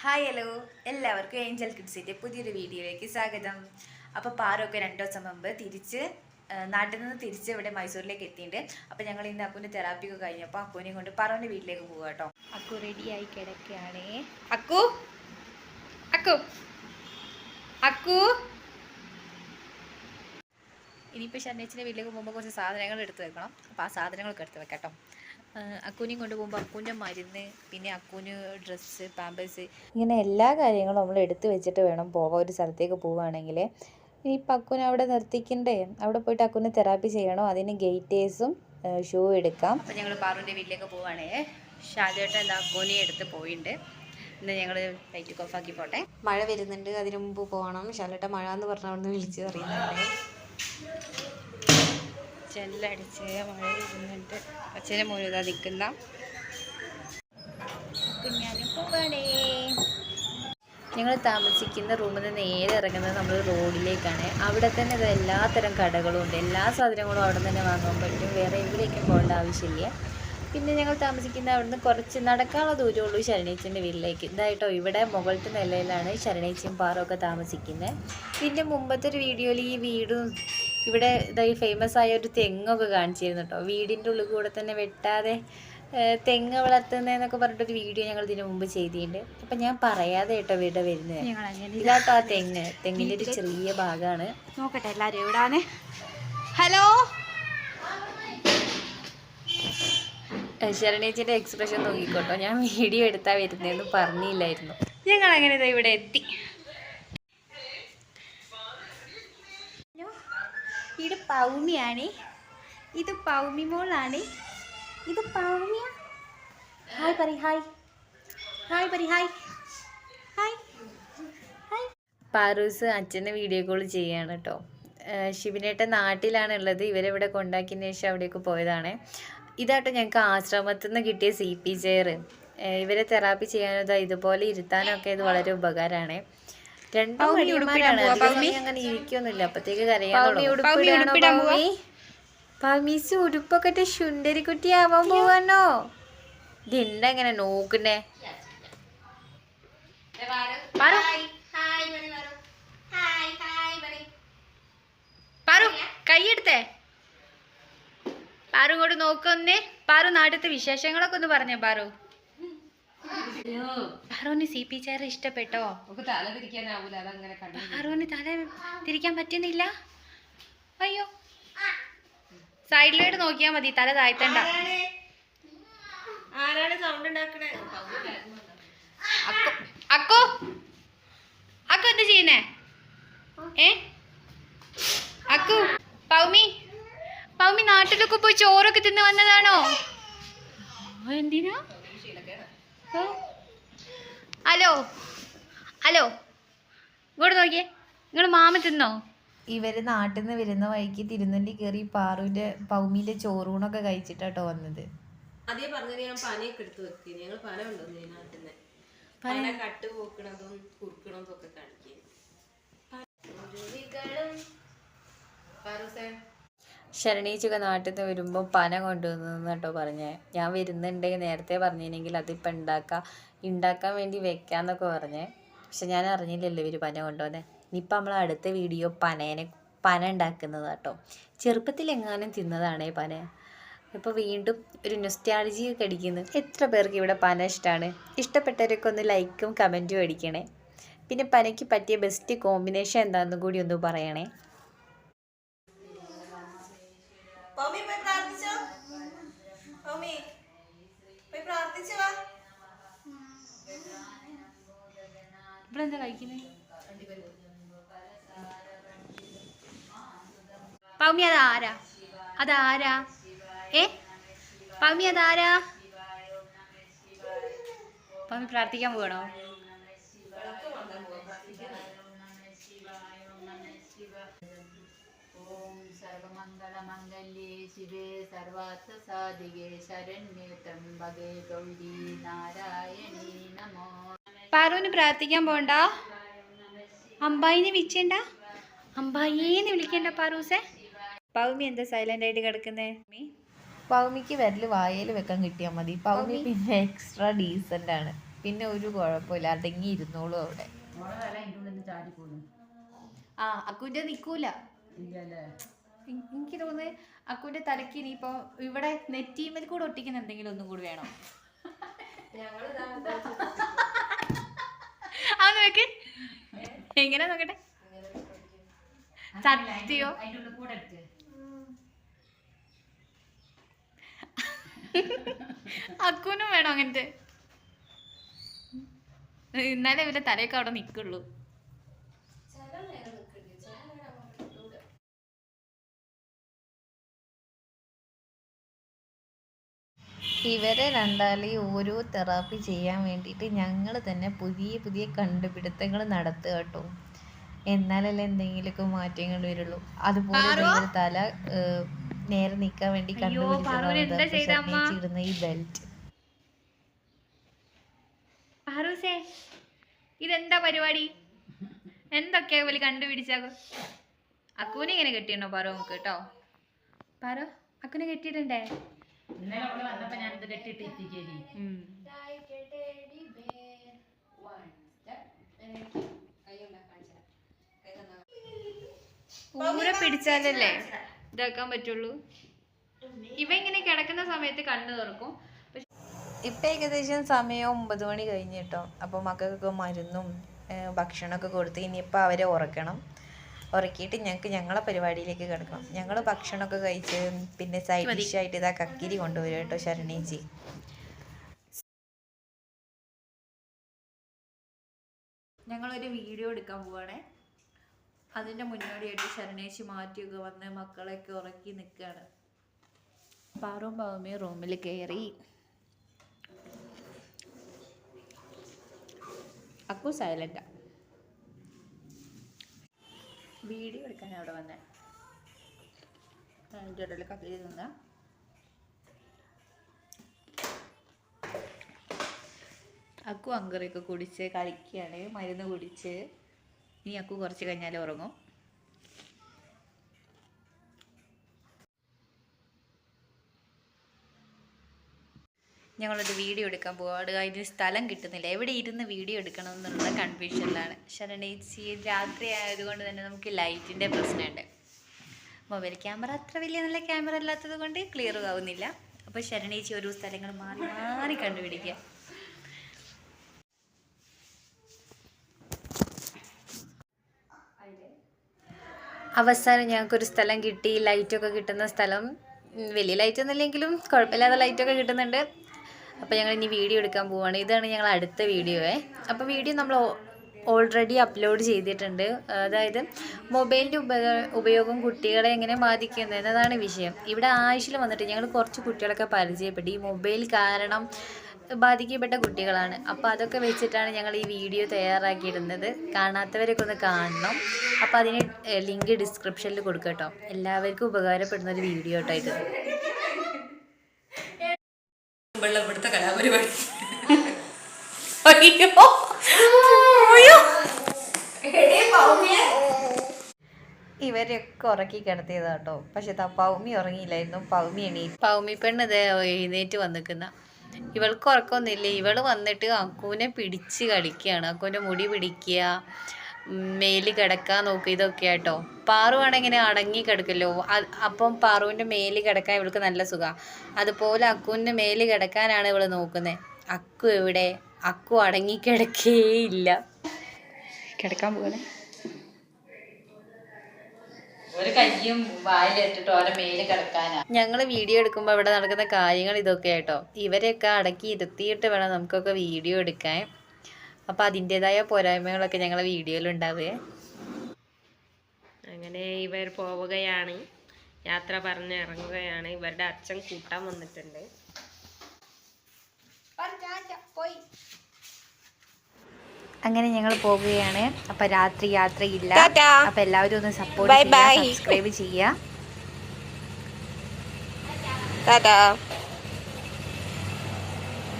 Hi hello എല്ലാവർക്കും Angel കിഡ്സിന്റെ പുതിയൊരു വീഡിയോയിലേക്ക് സ്വാഗതം. അപ്പോൾ പാറൊക്കെ രണ്ട് ദിവസം മുമ്പ് തിരിച്ച് നാട്ടിൽ നിന്ന് തിരിച്ച് ഇവിടെ മൈസൂരിലേക്ക് എത്തിയിട്ടുണ്ട്. അപ്പോൾ ഞങ്ങൾ ഇന്ന് അക്കുവിന്റെ തെറാപ്പി ഒക്കെ കഴിഞ്ഞപ്പോൾ അക്കുവിനെയും കൊണ്ട് പറവന്റെ വീട്ടിലേക്ക് പോകുക കേട്ടോ. അക്കു റെഡിയായി കിടക്കുകയാണേ. അക്കു? അക്കു? അക്കു? ഇനിയിപ്പോൾ ഷന്നേച്ചിന്റെ വീട്ടിലേക്ക് പോകുമ്പോൾ കുറച്ച് സാധനങ്ങൾ എടുത്ത് വെക്കണം. അപ്പോൾ ആ സാധനങ്ങളൊക്കെ എടുത്ത് വെക്കാം കേട്ടോ. അക്കൂനെയും കൊണ്ട് പോകുമ്പോൾ അക്കൂന്റെ മരുന്ന് പിന്നെ അക്കൂന് ഡ്രസ്സ് പാമ്പേഴ്സ് ഇങ്ങനെ എല്ലാ കാര്യങ്ങളും നമ്മൾ എടുത്ത് വെച്ചിട്ട് വേണം പോകാൻ ഒരു സ്ഥലത്തേക്ക് പോവുകയാണെങ്കിൽ ഇനിയിപ്പോൾ അക്കൂനെ അവിടെ നിർത്തിക്കണ്ടേ? അവിടെ പോയിട്ട് അക്കുനെ തെറാപ്പി ചെയ്യണോ? അതിന് ഗേറ്റേഴ്സും ഷൂ എടുക്കാം. അപ്പോൾ ഞങ്ങൾ പാറുവിന്റെ വീട്ടിലേക്ക് പോവുകയാണേ ഷാജേട്ടൻ എന്താ അക്കൂനെ എടുത്ത് പോയിട്ടുണ്ട് ഇന്ന് ഞങ്ങൾ ലൈറ്റ് ഓഫാക്കി പോട്ടെ. മഴ വരുന്നുണ്ട്. അതിനു മുമ്പ് പോകണം ശാലേട്ട മഴ എന്ന് പറഞ്ഞ നിന്ന് വിളിച്ച് പറയുന്നുണ്ട് ചെല്ലടിച്ച് മഴ വരുന്നുണ്ട് അച്ഛനെ മുഴുതാ നിൽക്കുന്ന. കുഞ്ഞാനും ഞങ്ങൾ താമസിക്കുന്ന റൂമിൽ നിന്ന് നേരെ ഇറങ്ങുന്നത് നമ്മൾ റോഡിലേക്കാണ്. അവിടെ തന്നെ എല്ലാത്തരം കടകളും ഉണ്ട്. എല്ലാ സാധനങ്ങളും അവിടെ തന്നെ വാങ്ങാൻ പറ്റും. വേറെ എവിടേക്കും പോകേണ്ട ആവശ്യമില്ല. പിന്നെ ഞങ്ങൾ താമസിക്കുന്ന അവിടുന്ന് കുറച്ച് നടക്കാനുള്ള ദൂരമുള്ളൂ ശരണേച്ചിന്റെ വീട്ടിലേക്ക്. ഇതായിട്ടോ ഇവിടെ മുകളിലത്തെ നിലയിലാണ് ശരണേച്ചിയും പാറൊക്കെ താമസിക്കുന്നത്. ഇതിന്റെ മുമ്പത്തെ ഒരു വീഡിയോയിൽ ഈ വീടും ഇവിടെ ഇതായി ഫേമസ് ആയ ഒരു തെങ്ങൊക്കെ കാണിച്ചിരുന്നു കേട്ടോ വീടിന്റെ ഉള്ളിൽ കൂടെ തന്നെ വെട്ടാതെ തെങ്ങ് വളർത്തുന്നതെന്നൊക്കെ പറഞ്ഞിട്ടൊരു വീഡിയോ ഞങ്ങൾ ഇതിനു മുമ്പ് ചെയ്തിട്ടുണ്ട്. അപ്പം ഞാൻ പറയാതെ കേട്ടോ ഇവിടെ വരുന്നത് ഇതാട്ടോ ആ തെങ്ങ്. തെങ്ങിന്റെ ഒരു ചെറിയ ഭാഗമാണ് നോക്കട്ടെ എല്ലാരും എവിടാണ്? ഹലോ? ശരണേച്ചിന്റെ എക്സ്പ്രഷൻ നോക്കിക്കോട്ടോ. ഞാൻ വീഡിയോ എടുത്താൽ വരുന്നതെന്ന് പറഞ്ഞില്ലായിരുന്നു. ഞങ്ങൾ അങ്ങനെ ഇവിടെ എത്തി. ഇത് പൗമിയാണ്. ഇത് പൗമി മോളാണ് ഇത് പൗമിയ. Hi Pari hi. Hi Pari hi. Hi. Hi. പാറൂസ് അച്ഛനെ വീഡിയോ കോൾ ചെയ്യാണ് കേട്ടോ. ശിവനേട്ടൻ നാട്ടിലാണ് ഉള്ളത്. ഇവരെവിടെ കൊണ്ടാക്കിയതിന് ശേഷം അവിടേക്ക് പോയതാണ്. ഇതാട്ടോ ഞങ്ങൾക്ക് ആശ്രമത്തിൽ നിന്ന് കിട്ടിയ സി പി ചെയർ ഇവരെ തെറാപ്പി ചെയ്യാനോ ഇതുപോലെ ഇരുത്താനൊക്കെ ഇത് വളരെ ഉപകാരമാണ്. രണ്ടും മടിയന്മാരാണ്. അങ്ങനെ ഇരിക്കൊന്നുമില്ല. അപ്പത്തേക്ക്? പൗമീസ് ഉടുപ്പൊക്കെ ശുണ്ടരിക്കുട്ടി ആവാൻ പോവാനോ ഇതെന്താ ഇങ്ങനെ നോക്കുന്നേ? പാറു. കൈയെടുത്തേ. പാറു ഇങ്ങോട്ട് നോക്കൊന്നേ പാറു നാട്ടിലത്തെ വിശേഷങ്ങളൊക്കെ ഒന്ന് പറഞ്ഞേ പാറു. പാറുവിന് സി പി ചെയർ ഇഷ്ടപ്പെട്ടോ? തല തിരിക്കാനാവൂല അതങ്ങനെ കണ്ടു പാറുവിന് തല തിരിക്കാൻ പറ്റുന്നില്ല? അയ്യോ. സൈഡിലോട്ട് നോക്കിയാ മതി തല താഴ്ത്തണ്ട. ആരാണ്? സൗണ്ട് ഉണ്ടാക്കണേ? അക്കു അക്കു. അക്കു എന്ത് ചെയ്യുന്നേ? ഏ? അക്കു പൗമി. പൗമി നാട്ടിലൊക്കെ പോയി ചോറൊക്കെ തിന്ന് വന്നതാണോ? എന്തിനാ. ഹലോ. ഹലോ. ഇങ്ങോട്ട് നോക്കിയേ. നിങ്ങൾ മാമ തിന്നോ? ഇവർ നാട്ടിൽ നിന്ന് വരുന്ന വഴിക്ക് തിരുനെല്ലി കയറി പാറുവിന്റെ പൗമിന്റെ ചോറൂണൊക്കെ കഴിച്ചിട്ടാട്ടോ വന്നത്. ആദ്യം പറഞ്ഞത് ഞാൻ പനയൊക്കെ എടുത്ത് വെക്കുക ഞങ്ങൾ പന ഉണ്ടോന്ന് നാട്ടിൽ നിന്ന്. പന? കട്ട് പോക്കണതും കുറുക്കണതും ഒക്കെ കാണിക്കും ശരണീച്ചൊക്കെ നാട്ടിൽ നിന്ന് വരുമ്പോൾ പന കൊണ്ടുവന്നു കേട്ടോ പറഞ്ഞേ. ഞാൻ വരുന്നുണ്ടെങ്കിൽ നേരത്തെ പറഞ്ഞിരുന്നെങ്കിൽ അതിപ്പോൾ ഉണ്ടാക്കാം ഉണ്ടാക്കാൻ വേണ്ടി വെക്കാന്നൊക്കെ പറഞ്ഞേ. പക്ഷെ ഞാൻ അറിഞ്ഞില്ലല്ലോ ഇവർ പന കൊണ്ടുവന്നേ. ഇനിയിപ്പോൾ നമ്മൾ അടുത്ത വീഡിയോ പനേനെ പന ഉണ്ടാക്കുന്നത് കേട്ടോ. ചെറുപ്പത്തിൽ എങ്ങാനും തിന്നതാണേ പന. ഇപ്പോൾ വീണ്ടും ഒരു നൊസ്റ്റാളജി ഒക്കെ എത്ര പേർക്ക് ഇവിടെ പന ഇഷ്ടമാണ് ഇഷ്ടപ്പെട്ടവരൊക്കെ ഒന്ന് ലൈക്കും കമന്റും അടിക്കണേ. പിന്നെ പനയ്ക്ക് പറ്റിയ ബെസ്റ്റ് കോമ്പിനേഷൻ എന്താണെന്നും കൂടി ഒന്ന് പറയണേ. പൗമി പോയി പ്രാർത്ഥിച്ചോ? പൗമി പോയി പ്രാർത്ഥിച്ചോ? വാ ഇവിടെ എന്താ കഴിക്കുന്നത് പൗമി അതാരാ? അതാരാ? ഏ? പൗമി അതാരാ? പൗമി പ്രാർത്ഥിക്കാൻ പോകണോ സർവമംഗളമംഗല്യേ ശിവേ സർവാർത്ഥസാധികേ ശരണ്യേ ത്രംബകേ ഗൗരി നാരായണീ നമോ പാറുവിന് പ്രാർത്ഥിക്കാൻ പോണ്ട? അമ്പായിനെ വിളിച്ചേണ്ട? അമ്പായിന്ന് വിളിക്കണ്ട പാറൂസെ. പൗമി എന്താ സൈലന്റ് ആയിട്ട് കിടക്കുന്നേ? പൗമിക്ക് വരൽ വായയിൽ വെക്കാൻ കിട്ടിയാൽ മതി. പൗമി പിന്നെ എക്സ്ട്രാ ഡീസന്റ് ആണ്. പിന്നെ ഒരു കുഴപ്പമില്ല അടങ്ങി ഇരുന്നോളൂ അവിടെ. ആ അക്കുന്റെ നിക്കൂല. എനിക്ക് തോന്നുന്നത് അക്കുവിന്റെ തലക്ക് ഇനിയിപ്പോ ഇവിടെ നെറ്റീമൽ കൂടെ ഒട്ടിക്കുന്ന എന്തെങ്കിലും ഒന്നും കൂടി വേണം. ആ നോക്ക്. എങ്ങനെ നോക്കട്ടെ? സത്യോ? അക്കുനും വേണം അങ്ങനത്തെ. എന്നാലേ ഇവരുടെ തലയൊക്കെ അവിടെ നിക്കുള്ളൂ. ഇവരെ രണ്ടാളെയും ഓരോ തെറാപ്പി ചെയ്യാൻ വേണ്ടിയിട്ട് ഞങ്ങൾ തന്നെ പുതിയ പുതിയ കണ്ടുപിടുത്തങ്ങൾ നടത്തുക കേട്ടോ. എന്നാലല്ലേ എന്തെങ്കിലുമൊക്കെ മാറ്റങ്ങൾ വരുള്ളൂ. അതുപോലെ ഇവർ തല നേരെ നിൽക്കാൻ വേണ്ടി കണ്ടുപിടിച്ചിരുന്ന ഈ ബെൽറ്റ്. ഇതെന്താ പരിപാടി? എന്തൊക്കെയാ വലിയ കണ്ടുപിടിച്ചാകും അക്കൂനെ ഇങ്ങനെ കെട്ടിയുണ്ടോ പറോ നമുക്ക് കേട്ടോ? പറോ അക്കുനെ കെട്ടിയിട്ടുണ്ടേ? ഇന്നലെ അവൾ വന്നപ്പോ ഞാനിത് കെട്ടിട്ട് എത്തിക്കേരി. ഊരെ പിടിച്ചാലല്ലേ ഇതാക്കാൻ പറ്റുള്ളൂ? ഇവ ഇങ്ങനെ കിടക്കുന്ന സമയത്ത് കണ്ണു തുറക്കും. ഇപ്പം ഏകദേശം സമയം ഒമ്പത് മണി കഴിഞ്ഞിട്ടോ കേട്ടോ. അപ്പോൾ മക്കൾക്കൊക്കെ മരുന്നും ഭക്ഷണമൊക്കെ കൊടുത്ത് ഇനിയിപ്പോൾ അവരെ ഉറക്കണം. ഉറക്കിയിട്ട് ഞങ്ങൾക്ക് ഞങ്ങളെ പരിപാടിയിലേക്ക് കിടക്കണം. ഞങ്ങൾ ഭക്ഷണമൊക്കെ കഴിച്ച് പിന്നെ സൈഡ് ഡിഷായിട്ട് ഇതാ കക്കിരി കൊണ്ടുവരും കേട്ടോ ശരണേച്ചി ഞങ്ങളൊരു വീഡിയോ എടുക്കാൻ പോവാണേ. അതിന്റെ മുന്നോടിയായിട്ട് ശരണേശി മാറ്റിയൊക്കെ വന്ന് മക്കളെയൊക്കെ ഉറക്കി നിൽക്കുകയാണ് പാറും പാവമേ റൂമിൽ കയറി അക്കു സൈലന്റാ വീഡിയോ എടുക്കാൻ അവിടെ വന്നേ. അതിന്റെ ഇടയിൽ കത്തിരി നിന്ന അക്കു അങ്കറിയൊക്കെ കുടിച്ച് കളിക്കുകയാണ് മരുന്ന് കുടിച്ച്. ഇനി അക്കു കുറച്ച് കഴിഞ്ഞാൽ ഉറങ്ങും. ഞങ്ങളൊരു വീഡിയോ എടുക്കാൻ പോവാട് അതിന് സ്ഥലം കിട്ടുന്നില്ല. എവിടെ ഇരുന്ന് വീഡിയോ എടുക്കണം എന്നുള്ള കൺഫ്യൂഷനിലാണ് ശരണേച്ചി രാത്രി ആയതുകൊണ്ട് തന്നെ നമുക്ക് ലൈറ്റിന്റെ പ്രശ്നമുണ്ട്. മൊബൈൽ ക്യാമറ അത്ര വലിയ നല്ല ക്യാമറ അല്ലാത്തത് കൊണ്ട് ക്ലിയർ ആവുന്നില്ല. അപ്പോൾ ശരണേച്ചി ഓരോ സ്ഥലങ്ങൾ മാറി മാറി കണ്ടുപിടിക്കുക. അവസാനം ഞങ്ങൾക്കൊരു സ്ഥലം കിട്ടി. ലൈറ്റൊക്കെ കിട്ടുന്ന സ്ഥലം. വലിയ ലൈറ്റ് ഒന്നുമില്ലെങ്കിലും കുഴപ്പമില്ലാതെ ലൈറ്റൊക്കെ കിട്ടുന്നുണ്ട്. അപ്പോൾ ഞങ്ങൾ ഇനി വീഡിയോ എടുക്കാൻ പോവുകയാണ് ഇതാണ് ഞങ്ങൾ അടുത്ത വീഡിയോ അപ്പോൾ വീഡിയോ നമ്മൾ ഓൾറെഡി അപ്ലോഡ് ചെയ്തിട്ടുണ്ട്. അതായത് മൊബൈലിന്റെ ഉപ ഉപയോഗം കുട്ടികളെ എങ്ങനെ ബാധിക്കുന്നു എന്നതാണ് വിഷയം. ഇവിടെ ആഴ്ചയിൽ വന്നിട്ട് ഞങ്ങൾ കുറച്ച് കുട്ടികളൊക്കെ പരിചയപ്പെട്ടു. ഈ മൊബൈൽ കാരണം ബാധിക്കപ്പെട്ട കുട്ടികളാണ്. അപ്പോൾ അതൊക്കെ വെച്ചിട്ടാണ് ഞങ്ങൾ ഈ വീഡിയോ തയ്യാറാക്കിയിരുന്നത്. കാണാത്തവരൊക്കെ ഒന്ന് കാണണം. അപ്പോൾ അതിന് ലിങ്ക് ഡിസ്ക്രിപ്ഷനിൽ കൊടുക്കട്ടോ എല്ലാവർക്കും ഉപകാരപ്പെടുന്ന ഒരു വീഡിയോ കേട്ടോ ഇത്. വെള്ളപ്പെടുത്ത കലാപരിപാടി. ഇവരെയൊക്കെ ഉറക്കി കിടത്തിയതാ കേട്ടോ. പക്ഷെ പൗമി ഉറങ്ങിയില്ലായിരുന്നു. പൗമി എണീ പൗമി പെണ്ണ് ഇത് എഴുന്നേറ്റ് വന്നിക്കുന്ന. ഇവൾക്ക് ഉറക്കമൊന്നുമില്ല ഇവൾ വന്നിട്ട് അക്കൂനെ പിടിച്ച് കളിക്കുകയാണ്. അക്കുവിന്റെ മുടി പിടിക്കുക. മേൽ കിടക്കാൻ നോക്കുക ഇതൊക്കെ ആട്ടോ. പാറു ആണെങ്കിൽ ഇങ്ങനെ അടങ്ങി കിടക്കല്ലോ. അപ്പം പാറുവിന്റെ മേൽ കിടക്കാൻ ഇവൾക്ക് നല്ല സുഖമാണ് അതുപോലെ അക്കുവിന്റെ മേൽ കിടക്കാനാണ് ഇവൾ നോക്കുന്നത് അക്കു എവിടെ? അക്കു അടങ്ങി കിടക്കേയില്ല. കിടക്കാൻ പോകണേ ഒരു കയ്യും വായിലിട്ടിട്ട് ഓരോ മേൽ കിടക്കാനാ. ഞങ്ങൾ വീഡിയോ എടുക്കുമ്പോൾ ഇവിടെ നടക്കുന്ന കാര്യങ്ങൾ ഇതൊക്കെ ആട്ടോ. ഇവരെയൊക്കെ അടക്കി ഇരുത്തിയിട്ട് വേണം നമുക്കൊക്കെ വീഡിയോ എടുക്കാൻ. അപ്പോൾ അതിന്റെതായ പോരായ്മകളൊക്കെ ഞങ്ങളെ വീഡിയോയിൽ ഉണ്ടാവേ അങ്ങനെ ഇവർ പോവുകയാണ്. യാത്ര പറഞ്ഞ് ഇറങ്ങുകയാണ്. ഇവരുടെ അച്ഛൻ കൂട്ടാൻ വന്നിട്ടുണ്ട്. അങ്ങനെ ഞങ്ങൾ പോവുകയാണ്. അപ്പൊ രാത്രി യാത്രയില്ല. അപ്പൊ എല്ലാവരും ഒന്ന് സപ്പോർട്ട് ചെയ്യുക സബ്സ്ക്രൈബ് ചെയ്യുക.